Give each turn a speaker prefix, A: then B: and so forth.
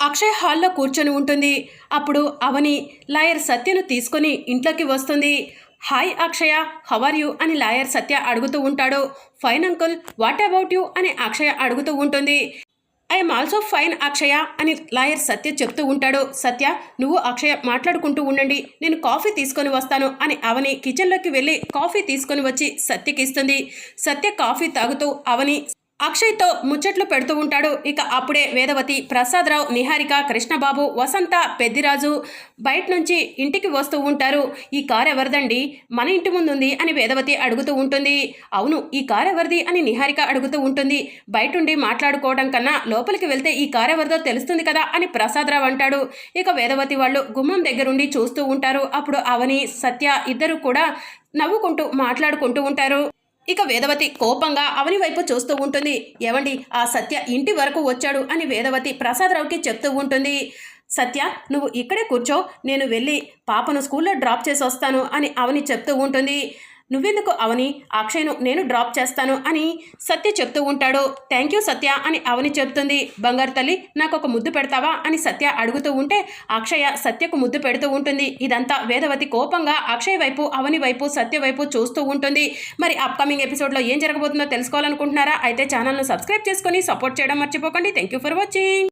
A: అక్షయ్ హాల్లో కూర్చొని ఉంటుంది. అప్పుడు అవని లాయర్ సత్యను తీసుకొని ఇంట్లోకి వస్తుంది. Hi Akshaya how are you? అని లాయర్ సత్య అడుగుతూ ఉంటాడు. Fine uncle what about you? అని అక్షయ అడుగుతూ ఉంటుంది. ఐఎమ్ ఆల్సో ఫైన్ అక్షయ అని లాయర్ సత్య చెప్తూ ఉంటాడు. సత్య నువ్వు అక్షయ మాట్లాడుకుంటూ ఉండండి. నేను కాఫీ తీసుకొని వస్తాను అని అవని కిచెన్లోకి వెళ్ళి కాఫీ తీసుకొని వచ్చి సత్యకి ఇస్తుంది సత్య కాఫీ తాగుతూ అవని అక్షయ్తో ముచ్చట్లు పెడుతూ ఉంటాడు. ఇక అప్పుడే వేదవతి ప్రసాదరావు నిహారిక కృష్ణబాబు వసంత పెద్దిరాజు బయట నుంచి ఇంటికి వస్తూ ఉంటారు. ఈ కార్ ఎవరిదండి? మన ఇంటి ముందుంది అని వేదవతి అడుగుతూ ఉంటుంది. అవును ఈ కార్ ఎవరిది అని నిహారిక అడుగుతూ ఉంటుంది. బయటుండి మాట్లాడుకోవడం కన్నా లోపలికి వెళ్తే ఈ కార్ ఎవరిదో తెలుస్తుంది కదా అని ప్రసాదరావు అంటాడు. ఇక వేదవతి వాళ్ళు గుమ్మం దగ్గరుండి చూస్తూ ఉంటారు. అప్పుడు అవని సత్య ఇద్దరు కూడా నవ్వుకుంటూ మాట్లాడుకుంటూ ఉంటారు. ఇక వేదవతి కోపంగా అవని వైపు చూస్తూ ఉంటుంది. ఏవండి ఆ సత్య ఇంటి వరకు వచ్చాడు అని వేదవతి ప్రసాదరావుకి చెప్తూ ఉంటుంది. సత్య నువ్వు ఇక్కడే కూర్చో నేను వెళ్ళి పాపను స్కూల్లో డ్రాప్ చేసి వస్తాను అని అవని చెప్తూ ఉంటుంది. నువ్వెందుకు అవని? అక్షయ్ను నేను డ్రాప్ చేస్తాను అని సత్య చెప్తూ ఉంటాడు. థ్యాంక్ యూ సత్య అని అవని చెప్తుంది బంగారు తల్లి నాకు ఒక ముద్దు పెడతావా అని సత్య అడుగుతూ ఉంటే అక్షయ సత్యకు ముద్దు పెడుతూ ఉంటుంది. ఇదంతా వేదవతి కోపంగా అక్షయ్ వైపు అవని వైపు సత్య వైపు చూస్తూ ఉంటుంది. మరి అప్కమింగ్ ఎపిసోడ్లో ఏం జరగబోతుందో తెలుసుకోవాలనుకుంటున్నారా? అయితే ఛానల్ను సబ్స్క్రైబ్ చేసుకొని సపోర్ట్ చేయడం మర్చిపోకండి. Thank you for watching